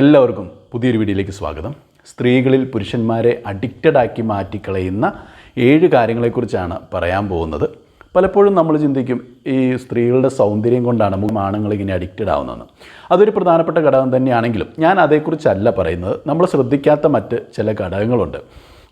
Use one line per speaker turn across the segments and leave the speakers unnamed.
എല്ലാവർക്കും പുതിയൊരു വീഡിയോയിലേക്ക് സ്വാഗതം. സ്ത്രീകളിൽ പുരുഷന്മാരെ അഡിക്റ്റഡ് ആക്കി മാറ്റിക്കളയുന്ന ഏഴ് കാര്യങ്ങളെക്കുറിച്ചാണ് പറയാൻ പോകുന്നത്. പലപ്പോഴും നമ്മൾ ചിന്തിക്കും ഈ സ്ത്രീകളുടെ സൗന്ദര്യം കൊണ്ടാണ് നമുക്ക് ആണുങ്ങൾ ഇങ്ങനെ അഡിക്റ്റഡ് ആവുന്നതെന്ന്. അതൊരു പ്രധാനപ്പെട്ട ഘടകം തന്നെയാണെങ്കിലും ഞാൻ അതേക്കുറിച്ചല്ല പറയുന്നത്. നമ്മൾ ശ്രദ്ധിക്കാത്ത മറ്റ് ചില ഘടകങ്ങളുണ്ട്.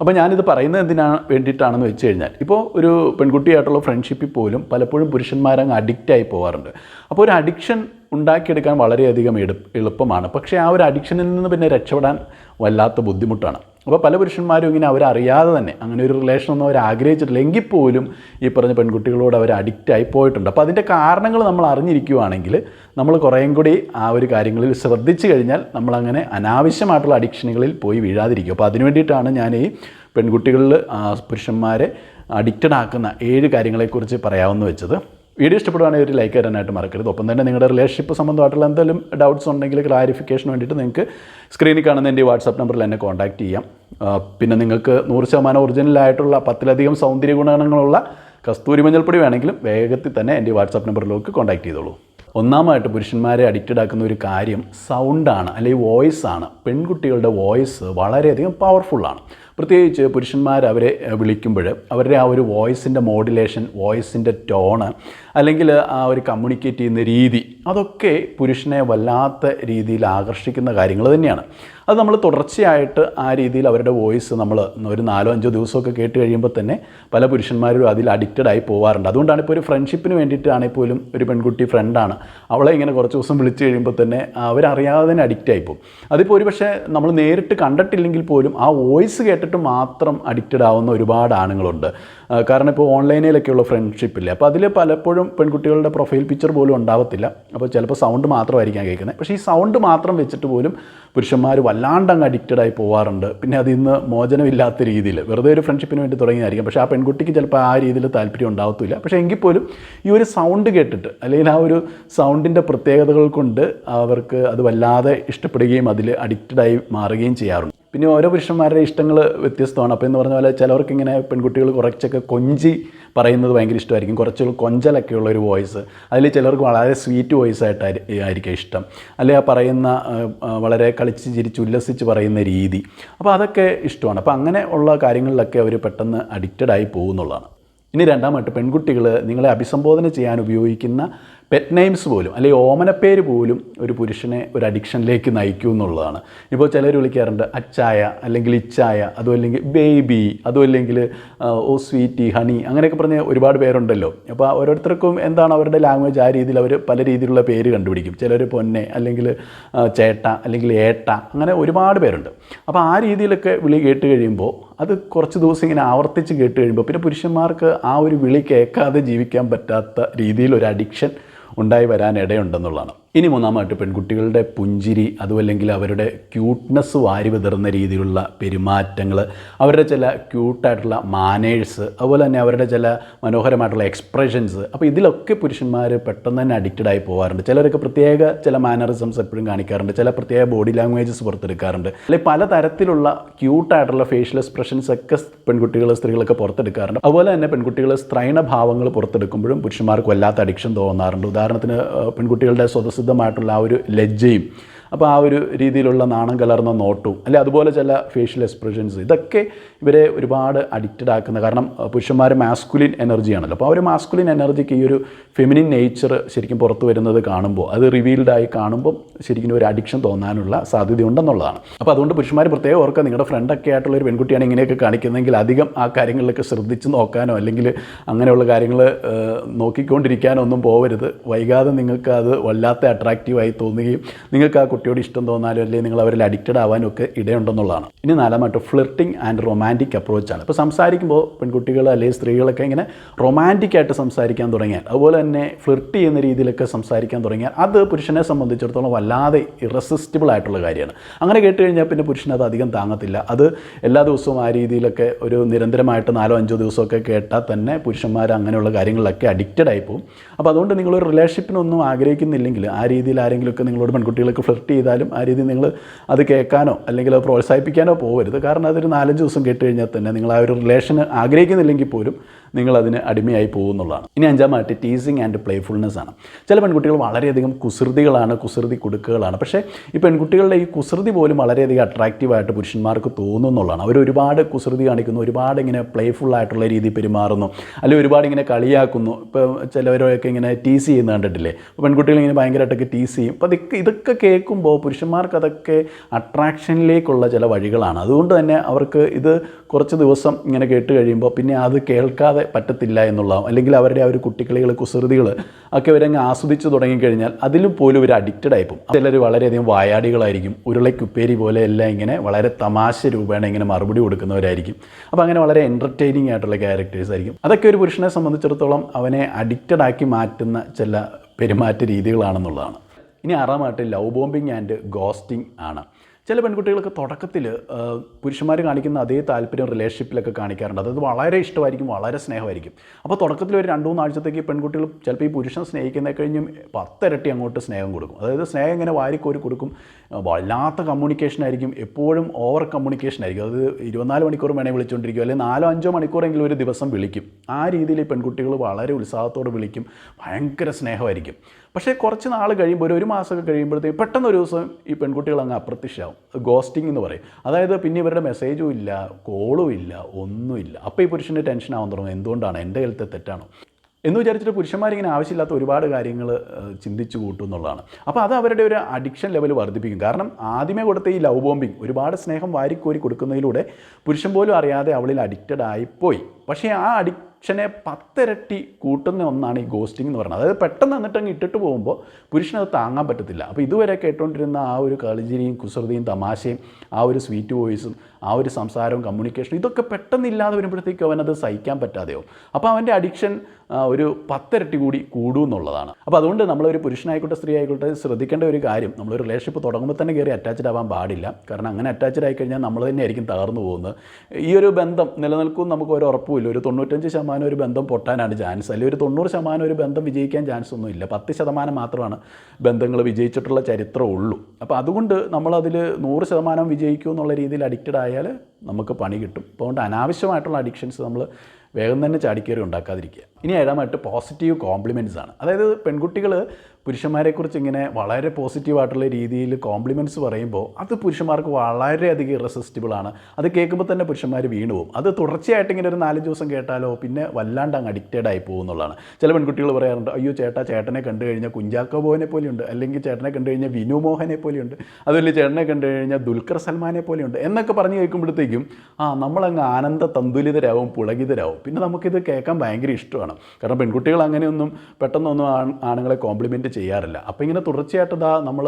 അപ്പോൾ ഞാനിത് പറയുന്നത് എന്തിനാണ് വേണ്ടിയിട്ടാണെന്ന് വെച്ച് കഴിഞ്ഞാൽ ഇപ്പോൾ ഒരു പെൺകുട്ടിയായിട്ടുള്ള ഫ്രണ്ട്ഷിപ്പിൽ പോലും പലപ്പോഴും പുരുഷന്മാരങ്ങ് അഡിക്റ്റായി പോകാറുണ്ട് അപ്പോൾ ഒരു അഡിക്ഷൻ ഉണ്ടാക്കിയെടുക്കാൻ വളരെയധികം എടു എളുപ്പമാണ്. പക്ഷേ ആ ഒരു അഡിക്ഷനിൽ നിന്ന് പിന്നെ രക്ഷപ്പെടാൻ വല്ലാത്ത ബുദ്ധിമുട്ടാണ്. അപ്പോൾ പല പുരുഷന്മാരും ഇങ്ങനെ അവരറിയാതെ തന്നെ അങ്ങനെ ഒരു റിലേഷനൊന്നും അവർ ആഗ്രഹിച്ചിട്ടില്ല. എങ്കിൽ പോലും ഈ പറഞ്ഞ പെൺകുട്ടികളോട് അവർ അഡിക്റ്റായി പോയിട്ടുണ്ട്. അപ്പോൾ അതിന്റെ കാരണങ്ങൾ നമ്മൾ അറിഞ്ഞിരിക്കുവാണെങ്കിൽ നമ്മൾ കുറേയും കൂടി ആ ഒരു കാര്യങ്ങളിൽ ശ്രദ്ധിച്ചു കഴിഞ്ഞാൽ നമ്മളങ്ങനെ അനാവശ്യമായിട്ടുള്ള അഡിക്ഷനുകളിൽ പോയി വീഴാതിരിക്കും. അപ്പോൾ അതിനു വേണ്ടിയിട്ടാണ് ഞാൻ ഈ പെൺകുട്ടികളിൽ പുരുഷന്മാരെ അഡിക്റ്റഡ് ആക്കുന്ന ഏഴ് കാര്യങ്ങളെക്കുറിച്ച് പറയാമെന്ന് വെച്ചത്. വീഡിയോ ഇഷ്ടപ്പെടുവാണെങ്കിൽ ഒരു ലൈക്ക് തരാനായിട്ട് മറക്കരുത്. ഒപ്പം തന്നെ നിങ്ങളുടെ റിലേഷൻഷിപ്പ് സംബന്ധമായിട്ടുള്ള എന്തെങ്കിലും ഡൗട്ട്സ് ഉണ്ടെങ്കിൽ ക്ലാരിഫിക്കേഷന് വേണ്ടിയിട്ട് നിങ്ങൾക്ക് സ്ക്രീനിൽ കാണുന്ന എന്റെ വാട്സാപ്പ് നമ്പറിൽ എന്നെ കോൺടാക്റ്റ് ചെയ്യാം. പിന്നെ നിങ്ങൾക്ക് നൂറ് ശതമാനം ഒറിജിനലായിട്ടുള്ള പത്തിലധികം സൗന്ദര്യ ഗുണങ്ങളുള്ള കസ്തൂരി മഞ്ഞൾപ്പൊടി വേണമെങ്കിലും വേഗത്തിൽ തന്നെ എന്റെ വാട്സാപ്പ് നമ്പറിലേക്ക് കോൺടാക്ട് ചെയ്തോളൂ. ഒന്നാമതായിട്ട് പുരുഷന്മാരെ അഡിക്റ്റഡ് ആക്കുന്ന ഒരു കാര്യം സൗണ്ടാണ് അല്ലെങ്കിൽ വോയിസ് ആണ്. പെൺകുട്ടികളുടെ വോയിസ് വളരെയധികം പവർഫുള്ളാണ് പ്രത്യേകിച്ച് പുരുഷന്മാർ അവരെ വിളിക്കുമ്പോൾ അവരുടെ ആ ഒരു വോയിസിന്റെ മോഡുലേഷൻ വോയിസിന്റെ ടോണ് അല്ലെങ്കിൽ ആ ഒരു കമ്മ്യൂണിക്കേറ്റ് ചെയ്യുന്ന രീതി അതൊക്കെ പുരുഷനെ വല്ലാത്ത രീതിയിൽ ആകർഷിക്കുന്ന കാര്യങ്ങൾ തന്നെയാണ്. അത് നമ്മൾ തുടർച്ചയായിട്ട് ആ രീതിയിൽ അവരുടെ വോയിസ് നമ്മൾ ഒരു നാലോ അഞ്ചോ ദിവസമൊക്കെ കേട്ട് കഴിയുമ്പോൾ തന്നെ പല പുരുഷന്മാരും അതിൽ അഡിക്റ്റഡ് ആയി പോകാറുണ്ട് അതുകൊണ്ടാണ് ഇപ്പോൾ ഒരു ഫ്രണ്ട്ഷിപ്പിന് വേണ്ടിയിട്ടാണെങ്കിൽ പോലും ഒരു പെൺകുട്ടി ഫ്രണ്ടാണ് അവളെ ഇങ്ങനെ കുറച്ച് ദിവസം വിളിച്ചു കഴിയുമ്പോൾ തന്നെ അവരറിയാതെ തന്നെ അഡിക്റ്റ് ആയിപ്പോവും അതിപ്പോൾ ഒരു പക്ഷേ നമ്മൾ നേരിട്ട് കണ്ടിട്ടില്ലെങ്കിൽ പോലും ആ വോയിസ് കേട്ടിട്ട് മാത്രം അഡിക്റ്റഡ് ആവുന്ന ഒരുപാട് ആണുങ്ങളുണ്ട്. കാരണം ഇപ്പോൾ ഓൺലൈനിലൊക്കെയുള്ള ഫ്രണ്ട്ഷിപ്പില്ലേ അപ്പോൾ അതിൽ പലപ്പോഴും പെൺകുട്ടികളുടെ പ്രൊഫൈൽ പിക്ചർ പോലും ഉണ്ടാവത്തില്ല. അപ്പോൾ ചിലപ്പോൾ സൗണ്ട് മാത്രമായിരിക്കാം കേൾക്കുന്നത്. പക്ഷേ ഈ സൗണ്ട് മാത്രം വെച്ചിട്ട് പോലും പുരുഷന്മാർ വല്ലാണ്ട് അങ്ങ് അഡിക്റ്റഡ് ആയി പോവാറുണ്ട്. പിന്നെ അതിൽ നിന്ന് മോചനമില്ലാത്ത രീതിയിൽ. വെറുതെ ഒരു ഫ്രണ്ട്ഷിപ്പിന് വേണ്ടി തുടങ്ങിയതായിരിക്കും. പക്ഷേ ആ പെൺകുട്ടിക്ക് ചിലപ്പോൾ ആ രീതിയിൽ താല്പര്യം ഉണ്ടാവത്തില്ല. പക്ഷേ എങ്കിൽ പോലും ഈ ഒരു സൗണ്ട് കേട്ടിട്ട് അല്ലെങ്കിൽ ആ ഒരു സൗണ്ടിന്റെ പ്രത്യേകതകൾ കൊണ്ട് അവർക്ക് അത് വല്ലാതെ ഇഷ്ടപ്പെടുകയും അതിൽ അഡിക്റ്റഡായി മാറുകയും ചെയ്യാറുണ്ട്. പിന്നെ ഓരോ പുരുഷന്മാരുടെ ഇഷ്ടങ്ങൾ വ്യത്യസ്തമാണ്. അപ്പോൾ എന്ന് പറഞ്ഞ പോലെ ചിലവർക്ക് ഇങ്ങനെ പെൺകുട്ടികൾ കുറച്ചൊക്കെ കൊഞ്ചി പറയുന്നത് ഭയങ്കര ഇഷ്ടമായിരിക്കും. കുറച്ച് കൊഞ്ചലൊക്കെ ഉള്ള ഒരു വോയിസ്. അതിൽ ചിലർക്ക് വളരെ സ്വീറ്റ് വോയിസ് ആയിട്ട് ആയിരിക്കും ഇഷ്ടം. അല്ലെങ്കിൽ ആ പറയുന്ന വളരെ കളിച്ച് ചിരിച്ച് ഉല്ലസിച്ച് പറയുന്ന രീതി. അപ്പോൾ അതൊക്കെ ഇഷ്ടമാണ്. അപ്പോൾ അങ്ങനെ ഉള്ള കാര്യങ്ങളിലൊക്കെ അവർ പെട്ടെന്ന് അഡിക്റ്റഡായി പോകുന്നുള്ളതാണ്. ഇനി രണ്ടാമായിട്ട് പെൺകുട്ടികൾ നിങ്ങളെ അഭിസംബോധന ചെയ്യാൻ ഉപയോഗിക്കുന്ന പെറ്റ് നെയിംസ് പോലും അല്ലെങ്കിൽ ഓമനപ്പേര് പോലും ഒരു പുരുഷനെ ഒരു അഡിക്ഷനിലേക്ക് നയിക്കും എന്നുള്ളതാണ്. ഇപ്പോൾ ചിലർ വിളിക്കാറുണ്ട് അച്ചായ അല്ലെങ്കിൽ ഇച്ചായ അതും അല്ലെങ്കിൽ ബേബി അതും അല്ലെങ്കിൽ ഓ സ്വീറ്റി ഹണി അങ്ങനെയൊക്കെ പറഞ്ഞ ഒരുപാട് പേരുണ്ടല്ലോ. അപ്പോൾ ഓരോരുത്തർക്കും എന്താണ് അവരുടെ ലാംഗ്വേജ് ആ രീതിയിൽ അവർ പല രീതിയിലുള്ള പേര് കണ്ടുപിടിക്കും. ചിലർ പൊന്നെ അല്ലെങ്കിൽ ചേട്ട അല്ലെങ്കിൽ ഏട്ട അങ്ങനെ ഒരുപാട് പേരുണ്ട്. അപ്പോൾ ആ രീതിയിലൊക്കെ വിളി കേട്ട് കഴിയുമ്പോൾ അത് കുറച്ച് ദിവസം ഇങ്ങനെ ആവർത്തിച്ച് കേട്ട് കഴിയുമ്പോൾ പിന്നെ പുരുഷന്മാർക്ക് ആ ഒരു വിളി കേൾക്കാതെ ജീവിക്കാൻ പറ്റാത്ത രീതിയിൽ ഒരു അഡിക്ഷൻ ഉണ്ടായി വരാൻ ഇടയുണ്ടെന്നുള്ളതാണ്. ഇനി മൂന്നാമായിട്ട് പെൺകുട്ടികളുടെ പുഞ്ചിരി അതുമല്ലെങ്കിൽ അവരുടെ ക്യൂട്ട്നെസ് വാരി വിതറുന്ന രീതിയിലുള്ള പെരുമാറ്റങ്ങൾ അവരുടെ ചില ക്യൂട്ടായിട്ടുള്ള മാനേഴ്സ് അതുപോലെ തന്നെ അവരുടെ ചില മനോഹരമായിട്ടുള്ള എക്സ്പ്രഷൻസ് അപ്പോൾ ഇതിലൊക്കെ പുരുഷന്മാർ പെട്ടെന്ന് തന്നെ അഡിക്റ്റഡ് ആയി പോകാറുണ്ട് ചിലരൊക്കെ പ്രത്യേക ചില മാനറിസംസ് എപ്പോഴും കാണിക്കാറുണ്ട് ചില പ്രത്യേക ബോഡി ലാംഗ്വേജസ് പുറത്തെടുക്കാറുണ്ട്. അല്ലെങ്കിൽ പലതരത്തിലുള്ള ക്യൂട്ടായിട്ടുള്ള ഫേഷ്യൽ എക്സ്പ്രഷൻസ് ഒക്കെ പെൺകുട്ടികൾ സ്ത്രീകളൊക്കെ പുറത്തെടുക്കാറുണ്ട്. അതുപോലെ തന്നെ പെൺകുട്ടികൾ സ്ത്രൈണ ഭാവങ്ങൾ പുറത്തെടുക്കുമ്പോഴും പുരുഷന്മാർക്ക് വല്ലാത്ത അഡിക്ഷൻ തോന്നാറുണ്ട്. ഉദാഹരണത്തിന് പെൺകുട്ടികളുടെ സ്വതസിദ്ധമായിട്ടുള്ള ആ ഒരു ലജ്ജയും അപ്പോൾ ആ ഒരു രീതിയിലുള്ള നാണം കലർന്ന നോട്ടും അല്ലെ അതുപോലെ ചില ഫേഷ്യൽ എക്സ്പ്രഷൻസ് ഇതൊക്കെ ഇവരെ ഒരുപാട് അഡിക്റ്റഡ് ആക്കുന്ന കാരണം പുരുഷന്മാർ മാസ്കുലിൻ എനർജിയാണല്ലോ അപ്പോൾ ആ ഒരു മാസ്കുലിൻ എനർജിക്ക് ഈ ഒരു ഫെമിനിൻ നേച്ചർ ശരിക്കും പുറത്തു വരുന്നത് കാണുമ്പോൾ അത് റിവീൽഡായി കാണുമ്പോൾ ശരിക്കും ഒരു അഡിക്ഷൻ തോന്നാനുള്ള സാധ്യതയുണ്ടെന്നുള്ളതാണ് അപ്പോൾ അതുകൊണ്ട് പുരുഷന്മാർ പ്രത്യേകം ഓർക്കുക നിങ്ങളുടെ ഫ്രണ്ടൊക്കെ ആയിട്ടുള്ള ഒരു പെൺകുട്ടിയാണ് ഇങ്ങനെയൊക്കെ കാണിക്കുന്നതെങ്കിൽ അധികം ആ കാര്യങ്ങളിലൊക്കെ ശ്രദ്ധിച്ച് നോക്കാനോ അല്ലെങ്കിൽ അങ്ങനെയുള്ള കാര്യങ്ങൾ നോക്കിക്കൊണ്ടിരിക്കാനോ ഒന്നും പോകരുത് വൈകാതെ നിങ്ങൾക്ക് അത് വല്ലാത്ത അട്രാക്റ്റീവായി തോന്നുകയും നിങ്ങൾക്ക് ആ കുട്ടിയോട് ഇഷ്ടം തോന്നാലും അല്ലെങ്കിൽ നിങ്ങൾ അവരിൽ അഡിക്റ്റഡ് ആവാനും ഒക്കെ ഇടയുണ്ടെന്നുള്ളതാണ്. ഇനി നാലാമായിട്ട് ഫ്ലിർട്ടിംഗ് ആൻഡ് റൊമാന്റിക് അപ്രോച്ചാണ് ഇപ്പോൾ സംസാരിക്കുമ്പോൾ പെൺകുട്ടികൾ അല്ലെങ്കിൽ സ്ത്രീകളൊക്കെ ഇങ്ങനെ റൊമാന്റിക് ആയിട്ട് സംസാരിക്കാൻ തുടങ്ങിയാൽ അതുപോലെ തന്നെ ഫ്ലിർട്ട് ചെയ്യുന്ന രീതിയിലൊക്കെ സംസാരിക്കാൻ തുടങ്ങിയാൽ അത് പുരുഷനെ സംബന്ധിച്ചിടത്തോളം വല്ലാതെ ഇറസിസ്റ്റബിൾ ആയിട്ടുള്ള കാര്യമാണ്. അങ്ങനെ കേട്ട് കഴിഞ്ഞാൽ പിന്നെ പുരുഷന് അത് അധികം താങ്ങത്തില്ല. അത് എല്ലാ ദിവസവും ആ രീതിയിലൊക്കെ ഒരു നിരന്തരമായിട്ട് നാലോ അഞ്ചോ ദിവസമൊക്കെ കേട്ടാൽ തന്നെ പുരുഷന്മാർ അങ്ങനെയുള്ള കാര്യങ്ങളിലൊക്കെ അഡിക്റ്റഡ് ആയി പോകും. അപ്പോൾ അതുകൊണ്ട് നിങ്ങളൊരു റിലേഷൻഷിപ്പിനൊന്നും ആഗ്രഹിക്കുന്നില്ലെങ്കിൽ ആ രീതിയിൽ ആരെങ്കിലുമൊക്കെ നിങ്ങളോട് പെൺകുട്ടികൾക്ക് ഫ്ലിർട്ട് ചെയ്താലും ആ രീതി നിങ്ങൾ അത് കേൾക്കാനോ അല്ലെങ്കിൽ അത് പ്രോത്സാഹിപ്പിക്കാനോ പോകരുത് കാരണം അതൊരു നാലഞ്ച് ദിവസം കേട്ട് കഴിഞ്ഞാൽ തന്നെ നിങ്ങൾ ആ ഒരു റിലേഷന് ആഗ്രഹിക്കുന്നില്ലെങ്കിൽ പോലും നിങ്ങളതിന് അടിമയായി പോകുന്നുള്ളതാണ്. ഇനി അഞ്ചാമത്തെ ടീസിങ് ആൻഡ് പ്ലേഫുൾനെസ് ആണ്. ചില പെൺകുട്ടികൾ വളരെയധികം കുസൃതികളാണ് കുസൃതി കുടുക്കുകളാണ്. പക്ഷേ ഈ പെൺകുട്ടികളുടെ ഈ കുസൃതി പോലും വളരെയധികം അട്രാക്റ്റീവായിട്ട് പുരുഷന്മാർക്ക് തോന്നുന്നു എന്നുള്ളതാണ് അവർ ഒരുപാട് കുസൃതി കാണിക്കുന്നു ഒരുപാട് ഇങ്ങനെ പ്ലേഫുള്ളായിട്ടുള്ള രീതിയിൽ പെരുമാറുന്നു അല്ലെങ്കിൽ ഒരുപാട് ഇങ്ങനെ കളിയാക്കുന്നു. ഇപ്പോൾ ചിലവരൊക്കെ ഇങ്ങനെ ടീസ് ചെയ്യുന്ന കണ്ടിട്ടില്ലേ? അപ്പോൾ പെൺകുട്ടികൾ ഇങ്ങനെ ഭയങ്കരമായിട്ടൊക്കെ ടീസ് ചെയ്യും. അപ്പോൾ അതൊക്കെ ഇതൊക്കെ കേൾക്കുമ്പോൾ പുരുഷന്മാർക്ക് അതൊക്കെ അട്രാക്ഷനിലേക്കുള്ള ചില വഴികളാണ്. അതുകൊണ്ട് തന്നെ അവർക്ക് ഇത് കുറച്ച് ദിവസം ഇങ്ങനെ കേട്ട് കഴിയുമ്പോൾ പിന്നെ അത് കേൾക്കാതെ പറ്റത്തില്ല എന്നുള്ളതാവും. അല്ലെങ്കിൽ അവരുടെ ആ ഒരു കുട്ടിക്കളികൾ കുസൃതികൾ ഒക്കെ അവരങ്ങ് ആസ്വദിച്ച് തുടങ്ങിക്കഴിഞ്ഞാൽ അതിലും പോലും ഒരു അഡിക്റ്റഡ് ആയിപ്പോൾ ചിലർ വളരെയധികം വായാടികളായിരിക്കും ഉരുളയ്ക്കുപ്പേരി പോലെ എല്ലാം ഇങ്ങനെ വളരെ തമാശ രൂപേണ ഇങ്ങനെ മറുപടി കൊടുക്കുന്നവരായിരിക്കും. അപ്പോൾ അങ്ങനെ വളരെ എന്റർടൈനിങ് ആയിട്ടുള്ള ക്യാരക്ടേഴ്സ് ആയിരിക്കും. അതൊക്കെ ഒരു പുരുഷനെ സംബന്ധിച്ചിടത്തോളം അവനെ അഡിക്റ്റഡ് ആക്കി മാറ്റുന്ന ചില പെരുമാറ്റ രീതികളാണെന്നുള്ളതാണ്. ഇനി ആറാമായിട്ട് ലവ് ബോംബിങ് ആൻഡ് ഗോസ്റ്റിംഗ് ആണ്. ചില പെൺകുട്ടികൾക്ക് തുടക്കത്തിൽ പുരുഷന്മാർ കാണിക്കുന്ന അതേ താല്പര്യം റിലേഷൻഷിപ്പിലൊക്കെ കാണിക്കാറുണ്ട്. അതായത് വളരെ ഇഷ്ടമായിരിക്കും വളരെ സ്നേഹമായിരിക്കും. അപ്പോൾ തുടക്കത്തിൽ ഒരു രണ്ട് മൂന്ന് ആഴ്ചത്തേക്ക് പെൺകുട്ടികൾ ചിലപ്പോൾ ഈ പുരുഷൻ സ്നേഹിക്കുന്ന കഴിഞ്ഞും പത്തിരട്ടി അങ്ങോട്ട് സ്നേഹം കൊടുക്കും. അതായത് സ്നേഹം ഇങ്ങനെ വാരിക്കോരി കൊടുക്കും. വല്ലാത്ത കമ്മ്യൂണിക്കേഷൻ ആയിരിക്കും. എപ്പോഴും ഓവർ കമ്മ്യൂണിക്കേഷൻ ആയിരിക്കും. അത് ഇരുപത്തിനാല് മണിക്കൂർ വേണേൽ വിളിച്ചുകൊണ്ടിരിക്കും അല്ലെങ്കിൽ നാലോ അഞ്ചോ മണിക്കൂറെങ്കിലും ഒരു ദിവസം വിളിക്കും. ആ രീതിയിൽ പെൺകുട്ടികൾ വളരെ ഉത്സാഹത്തോടെ വിളിക്കും. ഭയങ്കര സ്നേഹമായിരിക്കും. പക്ഷേ കുറച്ച് നാൾ കഴിയുമ്പോൾ ഒരു ഒരു മാസമൊക്കെ കഴിയുമ്പോഴത്തേക്ക് പെട്ടെന്ന് ഒരു ദിവസം ഈ പെൺകുട്ടികൾ അങ്ങ് അപ്രത്യക്ഷമാവും ഗോസ്റ്റിംഗ് എന്ന് പറയും. അതായത് പിന്നെ ഇവരുടെ മെസ്സേജും ഇല്ല കോളും ഇല്ല ഒന്നുമില്ല അപ്പോൾ ഈ പുരുഷന്റെ ടെൻഷൻ ആവാൻ തുടങ്ങും. എന്തുകൊണ്ടാണ്? എന്റെ ഹെൽത്ത് തെറ്റാണോ? എന്ന് വിചാരിച്ചിട്ട് പുരുഷന്മാരിങ്ങനെ ആവശ്യമില്ലാത്ത ഒരുപാട് കാര്യങ്ങൾ ചിന്തിച്ചു കൂട്ടും എന്നുള്ളതാണ്. അപ്പോൾ അത് അവരുടെ ഒരു അഡിക്ഷൻ ലെവൽ വർദ്ധിപ്പിക്കും. കാരണം ആദ്യമേ കൊടുത്ത ഈ ലവ് ബോംബിങ് ഒരുപാട് സ്നേഹം വാരിക്കോരി കൊടുക്കുന്നതിലൂടെ പുരുഷൻ പോലും അറിയാതെ അവളിൽ അഡിക്റ്റഡ് ആയിപ്പോയി പക്ഷേ ആ അഡിക്ഷനെ പത്തിരട്ടി കൂട്ടുന്ന ഒന്നാണ് ഈ ഗോസ്റ്റിംഗ് എന്ന് പറയുന്നത്. അതായത് പെട്ടെന്ന് എന്നിട്ട് അങ്ങ് ഇട്ടിട്ട് പോകുമ്പോൾ പുരുഷനത് താങ്ങാൻ പറ്റത്തില്ല. അപ്പോൾ ഇതുവരെ കേട്ടുകൊണ്ടിരുന്ന ആ ഒരു കളിചിരിയും കുസൃതിയും തമാശയും ആ ഒരു സ്വീറ്റ് വോയിസും ആ ഒരു സംസാരവും കമ്മ്യൂണിക്കേഷനും ഇതൊക്കെ പെട്ടെന്ന് ഇല്ലാതെ വരുമ്പോഴത്തേക്കും അവനത് സഹിക്കാൻ പറ്റാതെയോ? അപ്പോൾ അവന്റെ അഡിക്ഷൻ ഒരു പത്തിരട്ടി കൂടി കൂടും എന്നുള്ളതാണ്. അപ്പോൾ അതുകൊണ്ട് നമ്മളൊരു പുരുഷനായിക്കോട്ടെ സ്ത്രീ ആയിക്കോട്ടെ ശ്രദ്ധിക്കേണ്ട ഒരു കാര്യം നമ്മളൊരു റിലേഷൻഷിപ്പ് തുടങ്ങുമ്പോൾ തന്നെ കയറി അറ്റാച്ച്ഡ് ആവാൻ പാടില്ല. കാരണം അങ്ങനെ അറ്റാച്ച്ഡ് ആയി കഴിഞ്ഞാൽ നമ്മൾ തന്നെയായിരിക്കും തകർന്നു പോകുന്നത്. ഈ ഒരു ബന്ധം നിലനിൽക്കും നമുക്ക് ഒരു ഉറപ്പുമില്ല. ഒരു തൊണ്ണൂറ്റഞ്ച് ശതമാനം ഒരു ബന്ധം പൊട്ടാനാണ് ചാൻസ്. അല്ലെങ്കിൽ ഒരു തൊണ്ണൂറ് ശതമാനം ഒരു ബന്ധം വിജയിക്കാൻ ചാൻസ് ഒന്നുമില്ല പത്ത് ശതമാനം മാത്രമാണ് ബന്ധങ്ങൾ വിജയിച്ചിട്ടുള്ള ചരിത്രം ഉള്ളൂ. അപ്പോൾ അതുകൊണ്ട് നമ്മളതിൽ നൂറ് ശതമാനം വിജയിക്കൂ എന്നുള്ള രീതിയിൽ അഡിക്റ്റഡ് ആയാൽ നമുക്ക് പണി കിട്ടും. അതുകൊണ്ട് അനാവശ്യമായിട്ടുള്ള അഡിക്ഷൻസ് നമ്മൾ വേഗം തന്നെ ചാടിക്കയറി ഉണ്ടാക്കാതിരിക്കുക. ഇനി ഏഴാമായിട്ട് പോസിറ്റീവ് കോംപ്ലിമെന്റ്സ് ആണ്. അതായത് പെൺകുട്ടികൾ പുരുഷന്മാരെക്കുറിച്ച് ഇങ്ങനെ വളരെ പോസിറ്റീവായിട്ടുള്ള രീതിയിൽ കോംപ്ലിമെന്റ്സ് പറയുമ്പോൾ അത് പുരുഷന്മാർക്ക് വളരെയധികം ഇറസിസ്റ്റബിൾ ആണ്. അത് കേൾക്കുമ്പോൾ തന്നെ പുരുഷന്മാർ വീണു പോകും. അത് തുടർച്ചയായിട്ട് ഇങ്ങനെ ഒരു നാലഞ്ച് ദിവസം കേട്ടാലോ പിന്നെ വല്ലാണ്ട് അങ്ങ് അഡിക്റ്റഡ് ആയി പോകും എന്നുള്ളതാണ്. ചില പെൺകുട്ടികൾ പറയാറുണ്ട് അയ്യോ ചേട്ടാ ചേട്ടനെ കണ്ടു കഴിഞ്ഞാൽ കുഞ്ചാക്കോ ബോനെ പോലെയുണ്ട് അല്ലെങ്കിൽ ചേട്ടനെ കണ്ടു കഴിഞ്ഞാൽ വിനു മോഹനെ പോലെയുണ്ട് അതുപോലെ ചേട്ടനെ കണ്ടു കഴിഞ്ഞാൽ ദുൽഖർ സൽമാനെ പോലെയുണ്ട് എന്നൊക്കെ പറഞ്ഞു കേൾക്കുമ്പോഴത്തേക്കും ആ നമ്മളങ്ങ് ആനന്ദ തന്തുലിതരാവും പുളകിതരാവും. പിന്നെ നമുക്കിത് കേൾക്കാൻ ഭയങ്കര ഇഷ്ടമാണ്. കാരണം പെൺകുട്ടികൾ അങ്ങനെയൊന്നും പെട്ടെന്നൊന്നും ആണ് ആണുങ്ങളെ കോംപ്ലിമെന്റ് ചെയ്യാറില്ല. അപ്പോൾ ഇങ്ങനെ തുടർച്ചയായിട്ട് ഇതാ നമ്മൾ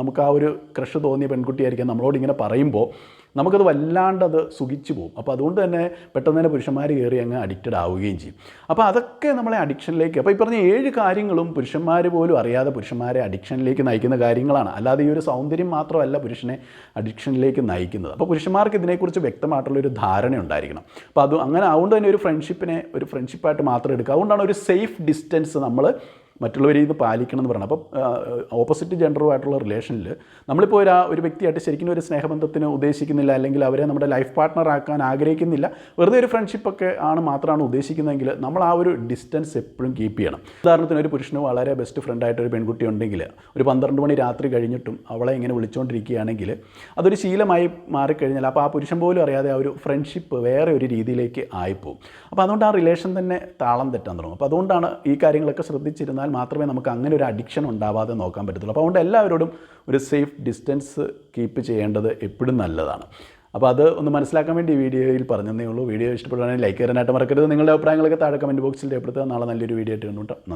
നമുക്ക് ആ ഒരു ക്രഷ് തോന്നിയ പെൺകുട്ടിയായിരിക്കാം നമ്മളോട് ഇങ്ങനെ പറയുമ്പോൾ നമുക്കത് വല്ലാണ്ട് അത് സുഖിച്ചു പോകും. അപ്പോൾ അതുകൊണ്ട് തന്നെ പെട്ടെന്ന് തന്നെ പുരുഷന്മാർ കയറി അങ്ങ് അഡിക്റ്റഡ് ആവുകയും ചെയ്യും. അപ്പോൾ അതൊക്കെ നമ്മളെ അഡിക്ഷനിലേക്ക് അപ്പോൾ ഈ പറഞ്ഞ ഏഴ് കാര്യങ്ങളും പുരുഷന്മാർ പോലും അറിയാതെ പുരുഷന്മാരെ അഡിക്ഷനിലേക്ക് നയിക്കുന്ന കാര്യങ്ങളാണ്. അല്ലാതെ ഈ ഒരു സൗന്ദര്യം മാത്രമല്ല പുരുഷനെ അഡിക്ഷനിലേക്ക് നയിക്കുന്നത്. അപ്പോൾ പുരുഷന്മാർക്ക് ഇതിനെക്കുറിച്ച് വ്യക്തമായിട്ടുള്ള ഒരു ധാരണ ഉണ്ടായിരിക്കണം. അപ്പോൾ അത് അങ്ങനെ അതുകൊണ്ട് തന്നെ ഒരു ഫ്രണ്ട്ഷിപ്പിനെ ഒരു ഫ്രണ്ട്ഷിപ്പായിട്ട് മാത്രം എടുക്കുക. അതുകൊണ്ടാണ് ഒരു സേഫ് ഡിസ്റ്റൻസ് നമ്മൾ മറ്റുള്ളവരെ ഇത് പാലിക്കണം എന്ന് പറയണം. അപ്പം ഓപ്പോസിറ്റ് ജെൻഡറുമായിട്ടുള്ള റിലേഷനിൽ നമ്മളിപ്പോൾ ഒരു ഒരു വ്യക്തിയായിട്ട് ശരിക്കും ഒരു സ്നേഹബന്ധത്തിന് ഉദ്ദേശിക്കുന്നില്ല അല്ലെങ്കിൽ അവരെ നമ്മുടെ ലൈഫ് പാർട്ട്ണർ ആക്കാൻ ആഗ്രഹിക്കുന്നില്ല വെറുതെ ഒരു ഫ്രണ്ട്ഷിപ്പൊക്കെ ആണ് മാത്രമാണ് ഉദ്ദേശിക്കുന്നതെങ്കിൽ നമ്മൾ ആ ഒരു ഡിസ്റ്റൻസ് എപ്പോഴും കീപ്പ് ചെയ്യണം. ഉദാഹരണത്തിന് ഒരു പുരുഷന് വളരെ ബെസ്റ്റ് ഫ്രണ്ടായിട്ട് ഒരു പെൺകുട്ടി ഉണ്ടെങ്കിൽ ഒരു പന്ത്രണ്ട് മണി രാത്രി കഴിഞ്ഞിട്ടും അവളെ ഇങ്ങനെ വിളിച്ചുകൊണ്ടിരിക്കുകയാണെങ്കിൽ അതൊരു ശീലമായി മാറിക്കഴിഞ്ഞാൽ അപ്പോൾ ആ പുരുഷൻ പോലും അറിയാതെ ആ ഒരു ഫ്രണ്ട്ഷിപ്പ് വേറെ ഒരു രീതിയിലേക്ക് ആയിപ്പോവും. അപ്പോൾ അതുകൊണ്ട് ആ റിലേഷൻ തന്നെ താളം തെറ്റാൻ തുടങ്ങും. അപ്പോൾ അതുകൊണ്ടാണ് ഈ കാര്യങ്ങളൊക്കെ ശ്രദ്ധിച്ചിരുന്നാൽ മാത്രമേ നമുക്ക് അങ്ങനെ ഒരു അഡിക്ഷൻ ഉണ്ടാവാതെ നോക്കാൻ പറ്റത്തുള്ളൂ. അപ്പോൾ അതുകൊണ്ട് എല്ലാവരോടും ഒരു സേഫ് ഡിസ്റ്റൻസ് കീപ്പ് ചെയ്യേണ്ടത് എപ്പോഴും നല്ലതാണ്. അപ്പോൾ അത് ഒന്ന് മനസ്സിലാക്കാൻ വേണ്ടി വീഡിയോയിൽ പറഞ്ഞതേ ഉള്ളൂ. വീഡിയോ ഇഷ്ടപ്പെടുകയാണെങ്കിൽ ലൈക്ക് ചെയ്യാനായിട്ട് മറക്കരുത്. നിങ്ങളുടെ അഭിപ്രായങ്ങളൊക്കെ താഴെ കമന്റ് ബോക്സിൽ രേഖപ്പെടുത്തുക. നാളെ നല്ലൊരു വീഡിയോ ആയിട്ട് കണ്ടുകൊണ്ട് നന്ദി.